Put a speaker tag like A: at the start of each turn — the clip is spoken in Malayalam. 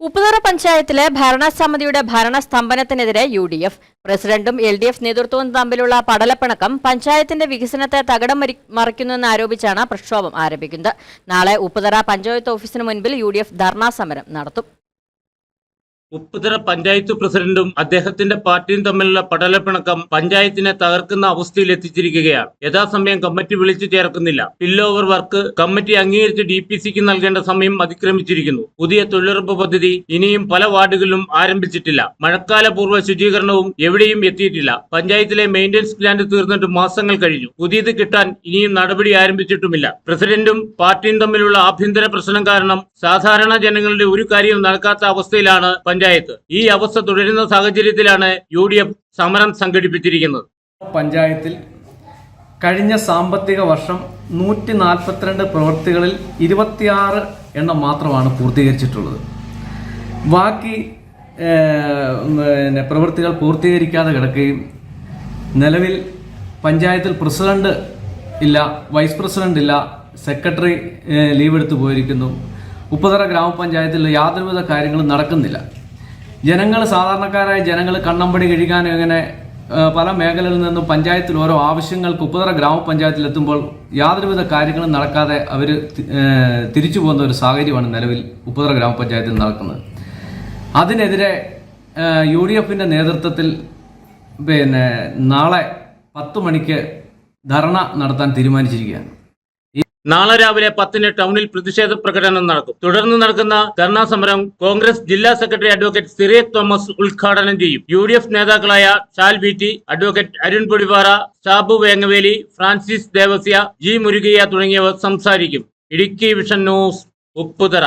A: ഉപ്പുതറ പഞ്ചായത്തിലെ ഭരണസമിതിയുടെ ഭരണസ്തംഭനത്തിനെതിരെ യു ഡി എഫ് പ്രസിഡന്റും എൽ ഡി എഫ് നേതൃത്വവും തമ്മിലുള്ള പടലപ്പിണക്കം പഞ്ചായത്തിന്റെ വികസനത്തെ തകടം മറിക്കുന്നുവെന്ന് ആരോപിച്ചാണ് പ്രക്ഷോഭം ആരംഭിക്കുന്നത്. നാളെ ഉപ്പുതറ പഞ്ചായത്ത് ഓഫീസിന് മുൻപിൽ യു ഡി എഫ് ധർണാ സമരം നടത്തും.
B: ഉപ്പുതറ പഞ്ചായത്ത് പ്രസിഡന്റും അദ്ദേഹത്തിന്റെ പാർട്ടിയും തമ്മിലുള്ള പടലപ്പിണക്കം പഞ്ചായത്തിനെ തകർക്കുന്ന അവസ്ഥയിൽ എത്തിച്ചിരിക്കുകയാണ്. യഥാസമയം കമ്മിറ്റി വിളിച്ചു ചേർക്കുന്നില്ല. സ്പില്ലോവർ വർക്ക് കമ്മിറ്റി അംഗീകരിച്ച് ഡി പി സിക്ക് നൽകേണ്ട സമയം അതിക്രമിച്ചിരിക്കുന്നു. പുതിയ തൊഴിലുറപ്പ് പദ്ധതി ഇനിയും പല വാർഡുകളിലും ആരംഭിച്ചിട്ടില്ല. മഴക്കാല പൂർവ ശുചീകരണവും എവിടെയും എത്തിയിട്ടില്ല. പഞ്ചായത്തിലെ മെയിന്റനൻസ് പ്ലാന്റ് തീർന്നിട്ട് മാസങ്ങൾ കഴിഞ്ഞു. പുതിയത് കിട്ടാൻ ഇനിയും നടപടി ആരംഭിച്ചിട്ടുമില്ല. പ്രസിഡന്റും പാർട്ടിയും തമ്മിലുള്ള ആഭ്യന്തര പ്രശ്നം കാരണം സാധാരണ ജനങ്ങളുടെ ഒരു കാര്യവും നടക്കാത്ത അവസ്ഥയിലാണ് പഞ്ചായത്ത് ഈ അവസ്ഥ തുടരുന്ന സാഹചര്യത്തിലാണ് യു സമരം സംഘടിപ്പിച്ചിരിക്കുന്നത്.
C: പഞ്ചായത്തിൽ കഴിഞ്ഞ സാമ്പത്തിക വർഷം നൂറ്റി നാൽപ്പത്തിരണ്ട് പ്രവൃത്തികളിൽ ഇരുപത്തിയാറ് എണ്ണം മാത്രമാണ് പൂർത്തീകരിച്ചിട്ടുള്ളത്. ബാക്കി പിന്നെ പ്രവൃത്തികൾ പൂർത്തീകരിക്കാതെ കിടക്കുകയും നിലവിൽ പഞ്ചായത്തിൽ പ്രസിഡന്റ് ഇല്ല വൈസ് പ്രസിഡന്റ് ഇല്ല സെക്രട്ടറി ലീവ് എടുത്തു പോയിരിക്കുന്നു. ഉപ്പതറ ഗ്രാമപഞ്ചായത്തിൽ യാതൊരുവിധ കാര്യങ്ങളും നടക്കുന്നില്ല. ജനങ്ങൾ സാധാരണക്കാരായ ജനങ്ങൾ കണ്ണമ്പടി കഴുകാൻ ഇങ്ങനെ പല മേഖലകളിൽ നിന്നും പഞ്ചായത്തിൽ ഓരോ ആവശ്യങ്ങൾക്ക് ഉപ്പുതറ ഗ്രാമപഞ്ചായത്തിൽ എത്തുമ്പോൾ യാതൊരുവിധ കാര്യങ്ങളും നടക്കാതെ അവർ തിരിച്ചു പോകുന്ന ഒരു സാഹചര്യമാണ് നിലവിൽ ഉപ്പുതറ ഗ്രാമപഞ്ചായത്തിൽ നടക്കുന്നത്. അതിനെതിരെ യു ഡി എഫിന്റെ നേതൃത്വത്തിൽ പിന്നെ നാളെ പത്ത് മണിക്ക് ധർണ നടത്താൻ തീരുമാനിച്ചിരിക്കുകയാണ്.
B: നാളെ രാവിലെ പത്തിന് ടൗണിൽ പ്രതിഷേധ പ്രകടനം നടക്കും. തുടർന്ന് നടക്കുന്ന ധർണാ സമരം കോൺഗ്രസ് ജില്ലാ സെക്രട്ടറി അഡ്വക്കേറ്റ് സിറിയക് തോമസ് ഉദ്ഘാടനം ചെയ്യും. യു ഡി എഫ് നേതാക്കളായ ചാൽ B T advocate Arun Podivara Shabu Vengaveli Francis Devasya G Murugaiah തുടങ്ങിയവർ സംസാരിക്കും. Idukki vision news Upputhara.